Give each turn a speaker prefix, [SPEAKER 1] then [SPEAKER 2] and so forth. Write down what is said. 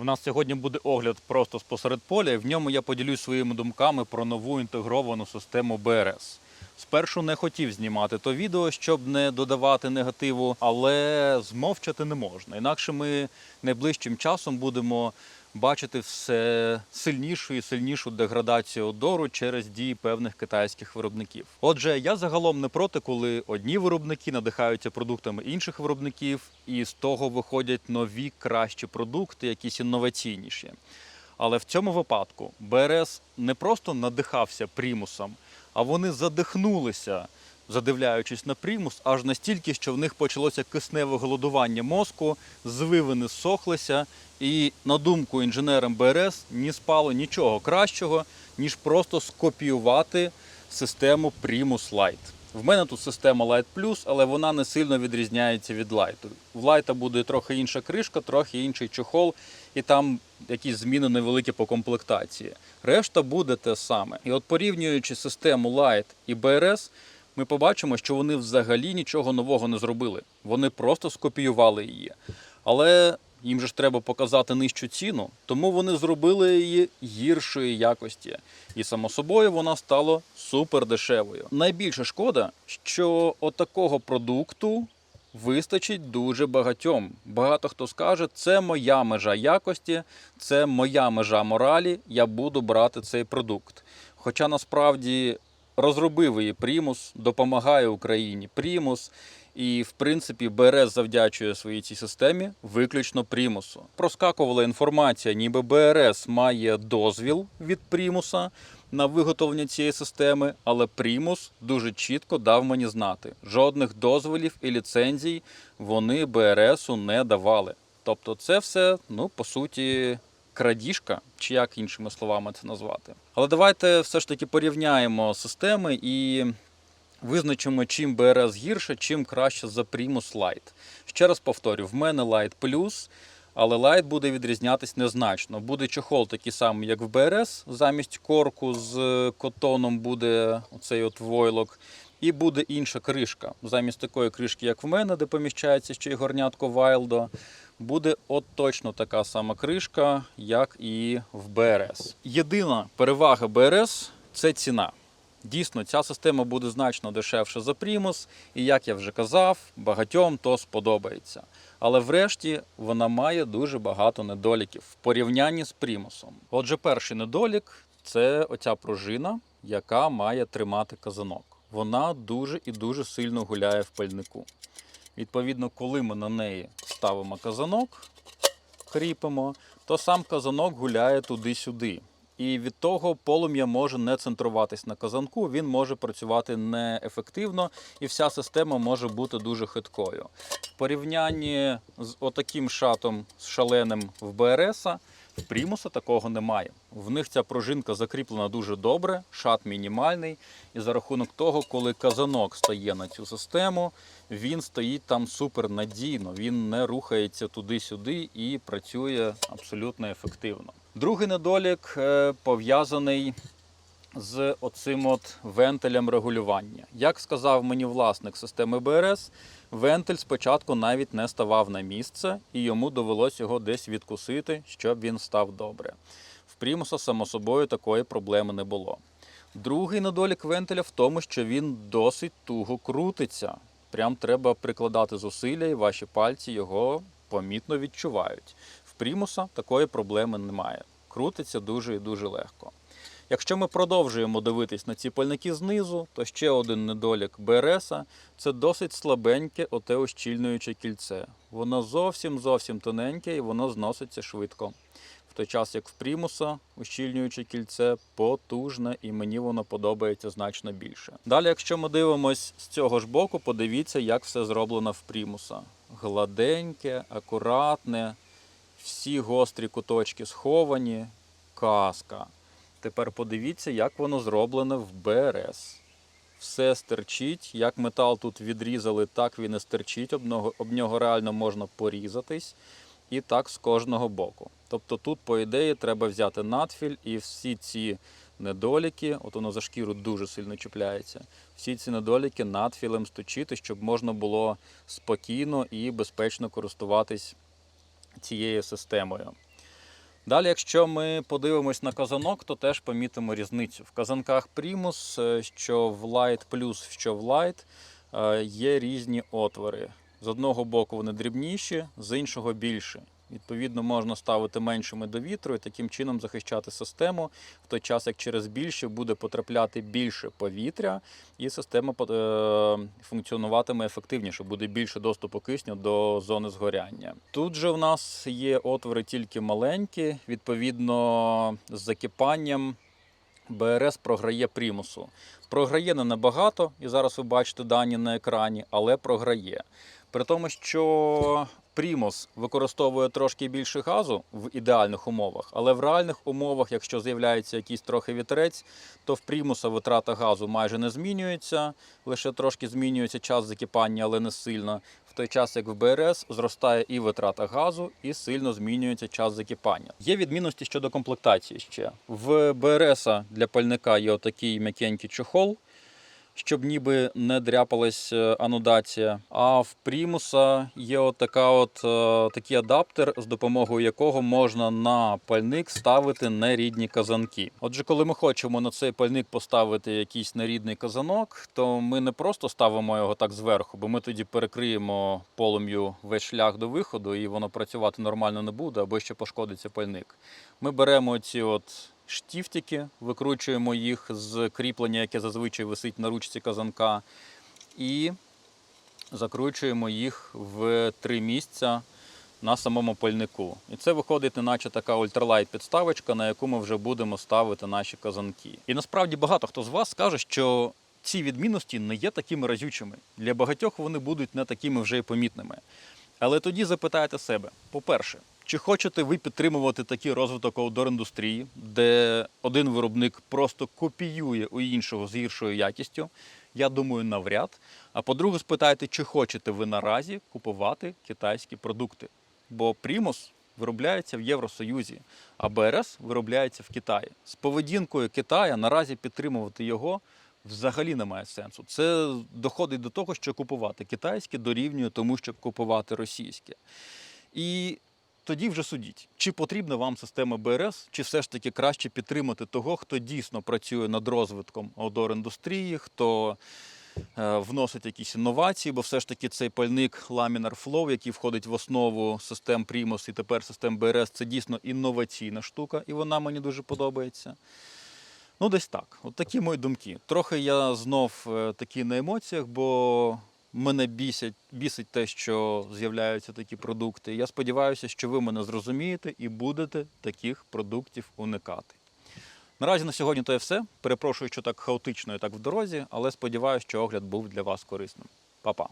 [SPEAKER 1] У нас сьогодні буде огляд просто спосеред поля, і в ньому я поділюсь своїми думками про нову інтегровану систему БРС. Спершу не хотів знімати то відео, щоб не додавати негативу, але змовчати не можна. Інакше ми найближчим часом будемо бачити все сильнішу і сильнішу деградацію одору через дії певних китайських виробників. Отже, я загалом не проти, коли одні виробники надихаються продуктами інших виробників, і з того виходять нові кращі продукти, якісь інноваційніші. Але в цьому випадку БРС не просто надихався примусом, а вони задихнулися, задивляючись на примус, аж настільки, що в них почалося кисневе голодування мозку, звивини зсохлися, і на думку інженерам БРС не спало нічого кращого, ніж просто скопіювати систему Primus Lite. В мене тут система Light Plus, але вона не сильно відрізняється від Light. В Light буде трохи інша кришка, трохи інший чохол, і там якісь зміни невеликі по комплектації. Решта буде те саме. І от порівнюючи систему Light і BRS, ми побачимо, що вони взагалі нічого нового не зробили. Вони просто скопіювали її. Але їм же ж треба показати нижчу ціну, тому вони зробили її гіршої якості. І само собою вона стала супер дешевою. Найбільша шкода, що отакого продукту вистачить дуже багатьом. Багато хто скаже, це моя межа якості, це моя межа моралі, я буду брати цей продукт. Хоча насправді розробив її Примус, допомагає Україні Примус. І, в принципі, БРС завдячує своїй цій системі виключно Примусу. Проскакувала інформація, ніби БРС має дозвіл від Примуса на виготовлення цієї системи, але Примус дуже чітко дав мені знати, жодних дозволів і ліцензій вони БРСу не давали. Тобто, це все, ну, по суті, крадіжка, чи як іншими словами це назвати. Але давайте все ж таки порівняємо системи і визначимо, чим БРС гірше, чим краще за Primus Lite. Ще раз повторю, в мене Lite Plus, але Lite буде відрізнятись незначно. Буде чохол такий самий, як в БРС, замість корку з котоном буде оцей от войлок. І буде інша кришка. Замість такої кришки, як в мене, де поміщається ще й горнятко Вайлдо, буде от точно така сама кришка, як і в БРС. Єдина перевага БРС це ціна. Дійсно, ця система буде значно дешевше за Primus, і як я вже казав, багатьом то сподобається. Але врешті вона має дуже багато недоліків в порівнянні з Примусом. Отже, перший недолік це оця пружина, яка має тримати казанок. Вона дуже і дуже сильно гуляє в пальнику. Відповідно, коли ми на неї ставимо казанок, кріпимо, то сам казанок гуляє туди-сюди. І від того полум'я може не центруватись на казанку, він може працювати неефективно, і вся система може бути дуже хиткою. В порівнянні з отаким шатом з шаленим в БРС, в Примуса такого немає. В них ця пружинка закріплена дуже добре, шат мінімальний. І за рахунок того, коли казанок стає на цю систему, він стоїть там супер надійно, він не рухається туди-сюди і працює абсолютно ефективно. Другий недолік е, пов'язаний з оцим от вентилем регулювання. Як сказав мені власник системи БРС, вентиль спочатку навіть не ставав на місце, і йому довелось його десь відкусити, щоб він став добре. В Примуса, само собою, такої проблеми не було. Другий недолік вентиля в тому, що він досить туго крутиться. Прям треба прикладати зусилля, і ваші пальці його помітно відчувають. Примуса такої проблеми немає. Крутиться дуже і дуже легко. Якщо ми продовжуємо дивитись на ці пальники знизу, то ще один недолік БРС – це досить слабеньке оте ощільнююче кільце. Воно зовсім зовсім тоненьке і воно зноситься швидко. В той час, як в Примуса, ущільнююче кільце потужне, і мені воно подобається значно більше. Далі, якщо ми дивимось з цього ж боку, подивіться, як все зроблено в Примуса. Гладеньке, акуратне, всі гострі куточки сховані, казка. Тепер подивіться, як воно зроблене в БРС. Все стерчить. Як метал тут відрізали, так він і стерчить. Об нього, об нього реально можна порізатись. І так з кожного боку. Тобто тут, по ідеї, треба взяти надфіль і всі ці недоліки, от воно за шкіру дуже сильно чіпляється, всі ці недоліки надфілем сточити, щоб можна було спокійно і безпечно користуватись цією системою. Далі, якщо ми подивимось на казанок, то теж помітимо різницю. В казанках Primus, е, що в Light Plus, що в Light, е, є різні отвори. З одного боку вони дрібніші, з іншого більші. Відповідно, можна ставити меншими до вітру і таким чином захищати систему, в той час як через більше буде потрапляти більше повітря, і система е, функціонуватиме ефективніше, буде більше доступу кисню до зони згоряння. Тут же в нас є отвори тільки маленькі, відповідно, з закипанням. БРС програє примусу. Програє не набагато, і зараз ви бачите дані на екрані, але програє. При тому, що Примус використовує трошки більше газу в ідеальних умовах, але в реальних умовах, якщо з'являється якийсь трохи вітерець, то в примуса витрата газу майже не змінюється, лише трошки змінюється час закипання, але не сильно. В той час, як в БРС, зростає і витрата газу, і сильно змінюється час закипання. Є відмінності щодо комплектації ще. В БРС для пальника є отакий м'якенький чохол щоб ніби не дряпалась е, анудація. А в примуса є от така е, такий адаптер, з допомогою якого можна на пальник ставити нерідні казанки. Отже, коли ми хочемо на цей пальник поставити якийсь нерідний казанок, то ми не просто ставимо його так зверху, бо ми тоді перекриємо полум'ю весь шлях до виходу, і воно працювати нормально не буде, або ще пошкодиться пальник. Ми беремо ці от штіфтики, викручуємо їх з кріплення, яке зазвичай висить на ручці казанка, і закручуємо їх в три місця на самому пальнику. І це виходить, неначе така ультралайт підставочка, на яку ми вже будемо ставити наші казанки. І насправді багато хто з вас скаже, що ці відмінності не є такими разючими. Для багатьох вони будуть не такими вже й помітними. Але тоді запитайте себе: по-перше, чи хочете ви підтримувати такий розвиток аутдор-індустрії, де один виробник просто копіює у іншого з гіршою якістю? Я думаю, навряд. А по-друге, спитайте, чи хочете ви наразі купувати китайські продукти? Бо Примус виробляється в Євросоюзі, а БРС виробляється в Китаї. З поведінкою Китая наразі підтримувати його взагалі немає сенсу. Це доходить до того, що купувати китайське дорівнює тому, щоб купувати російське. І тоді вже судіть, чи потрібна вам система БРС, чи все ж таки краще підтримати того, хто дійсно працює над розвитком аудор-індустрії, хто е, вносить якісь інновації, бо все ж таки цей пальник Laminar Flow, який входить в основу систем Primus і тепер систем БРС, це дійсно інноваційна штука, і вона мені дуже подобається. Ну, десь так. От такі мої думки. Трохи я знов е, такий на емоціях, бо мене бісять, бісить те, що з'являються такі продукти. Я сподіваюся, що ви мене зрозумієте і будете таких продуктів уникати. Наразі на сьогодні то є все. Перепрошую, що так хаотично і так в дорозі, але сподіваюся, що огляд був для вас корисним. Па-па!